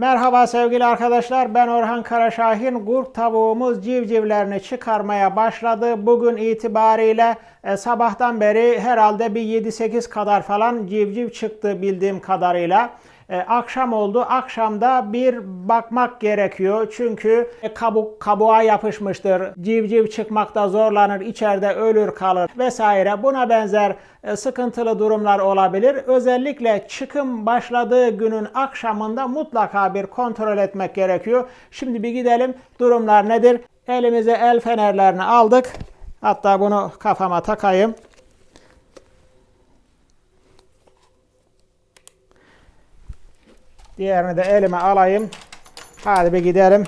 Merhaba sevgili arkadaşlar. Ben Orhan Karaşahin. Kurt tavuğumuz civcivlerini çıkarmaya başladı. Bugün itibariyle e, sabahtan beri herhalde bir 7-8 kadar falan civciv çıktı bildiğim kadarıyla. E, akşam oldu. Akşamda bir bakmak gerekiyor. Çünkü e, kabuk kabuğa yapışmıştır. Civciv çıkmakta zorlanır, içeride ölür kalır vesaire. Buna benzer e, sıkıntılı durumlar olabilir. Özellikle çıkım başladığı günün akşamında mutlaka bir kontrol etmek gerekiyor. Şimdi bir gidelim. Durumlar nedir? Elimize el fenerlerini aldık. Hatta bunu kafama takayım. Diğerini de elime alayım. Hadi bir gidelim.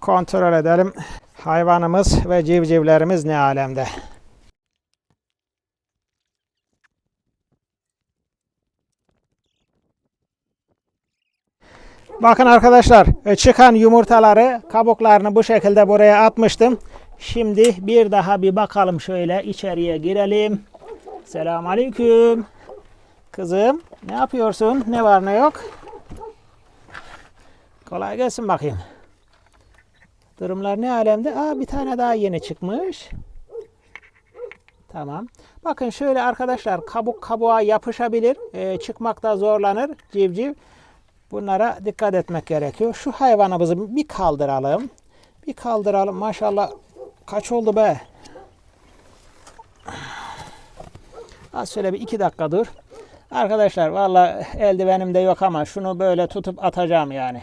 Kontrol edelim. Hayvanımız ve civcivlerimiz ne alemde. Bakın arkadaşlar e, çıkan yumurtaları kabuklarını bu şekilde buraya atmıştım. Şimdi bir daha bir bakalım şöyle içeriye girelim. Selamünaleyküm. Kızım ne yapıyorsun? Ne var ne yok? Kolay gelsin bakayım. Durumlar ne alemde? Aa bir tane daha yeni çıkmış. Tamam. Bakın şöyle arkadaşlar kabuk kabuğa yapışabilir. Ee, çıkmakta zorlanır civciv. Bunlara dikkat etmek gerekiyor. Şu hayvanımızı bir kaldıralım. Bir kaldıralım. Maşallah kaç oldu be? Az şöyle bir iki dakika dur. Arkadaşlar valla eldivenim de yok ama şunu böyle tutup atacağım yani.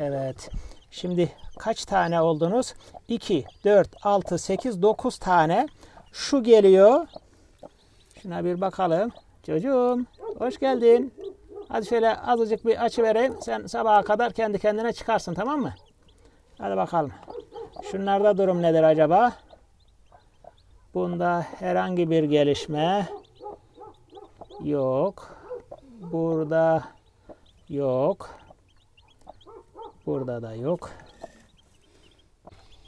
Evet. Şimdi kaç tane oldunuz? 2, 4, 6, 8, 9 tane. Şu geliyor. Şuna bir bakalım. Çocuğum hoş geldin. Hadi şöyle azıcık bir açı vereyim. Sen sabaha kadar kendi kendine çıkarsın tamam mı? Hadi bakalım. Şunlarda durum nedir acaba? Bunda herhangi bir gelişme yok. Burada yok. Burada da yok.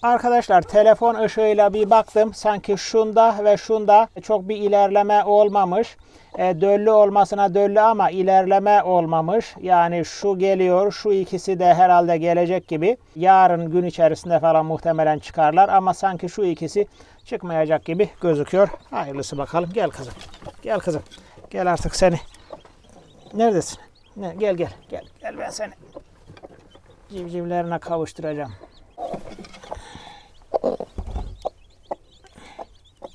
Arkadaşlar telefon ışığıyla bir baktım. Sanki şunda ve şunda çok bir ilerleme olmamış. E, döllü olmasına döllü ama ilerleme olmamış. Yani şu geliyor, şu ikisi de herhalde gelecek gibi. Yarın gün içerisinde falan muhtemelen çıkarlar ama sanki şu ikisi çıkmayacak gibi gözüküyor. Hayırlısı bakalım. Gel kızım. Gel kızım. Gel artık seni. Neredesin? Ne? Gel gel. Gel. Gel ben seni civcivlerine kavuşturacağım.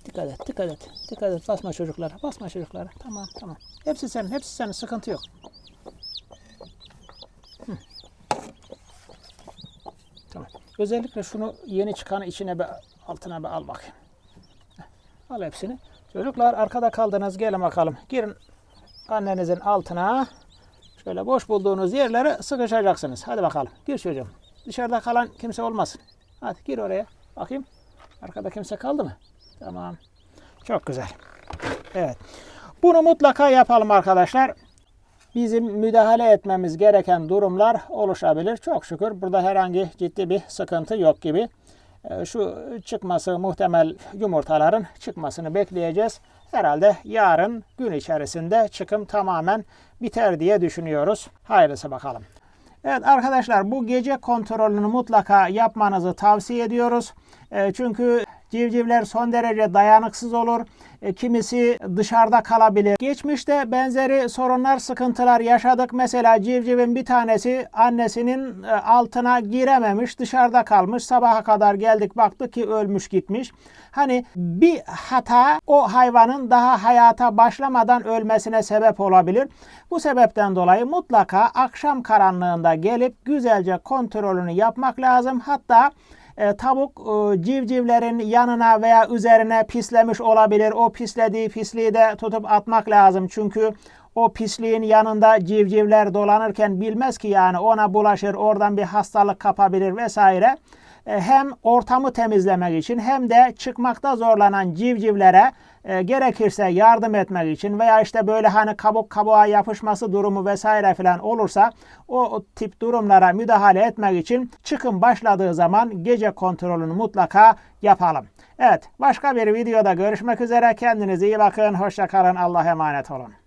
Dikkat et, dikkat et. Dikkat et. Basma çocuklara. Basma çocuklara. Tamam, tamam. Hepsi senin, hepsi senin. Sıkıntı yok. Hı. Tamam. Özellikle şunu yeni çıkanı içine bir altına bir al bakayım. Al hepsini. Çocuklar arkada kaldınız. Gelin bakalım. Girin annenizin altına. Şöyle boş bulduğunuz yerlere sıkışacaksınız. Hadi bakalım. Gir çocuğum. Dışarıda kalan kimse olmasın. Hadi gir oraya. Bakayım. Arkada kimse kaldı mı? Tamam. Çok güzel. Evet. Bunu mutlaka yapalım arkadaşlar. Bizim müdahale etmemiz gereken durumlar oluşabilir. Çok şükür burada herhangi ciddi bir sıkıntı yok gibi. Ee, Şu çıkması muhtemel yumurtaların çıkmasını bekleyeceğiz. Herhalde yarın gün içerisinde çıkım tamamen biter diye düşünüyoruz. Hayırlısı bakalım. Evet arkadaşlar bu gece kontrolünü mutlaka yapmanızı tavsiye ediyoruz. E, çünkü civcivler son derece dayanıksız olur. E, kimisi dışarıda kalabilir. Geçmişte benzeri sorunlar, sıkıntılar yaşadık. Mesela civcivin bir tanesi annesinin e, altına girememiş, dışarıda kalmış. Sabaha kadar geldik baktık ki ölmüş gitmiş. Hani bir hata o hayvanın daha hayata başlamadan ölmesine sebep olabilir. Bu sebepten dolayı mutlaka akşam karanlığında gelip güzelce kontrolünü yapmak lazım. Hatta e, tavuk e, civcivlerin yanına veya üzerine pislemiş olabilir. O pislediği pisliği de tutup atmak lazım. Çünkü o pisliğin yanında civcivler dolanırken bilmez ki yani ona bulaşır, oradan bir hastalık kapabilir vesaire. e, hem ortamı temizlemek için hem de çıkmakta zorlanan civcivlere e, gerekirse yardım etmek için veya işte böyle hani kabuk kabuğa yapışması durumu vesaire falan olursa o, o tip durumlara müdahale etmek için çıkım başladığı zaman gece kontrolünü mutlaka yapalım. Evet başka bir videoda görüşmek üzere. Kendinize iyi bakın. Hoşça kalın. Allah'a emanet olun.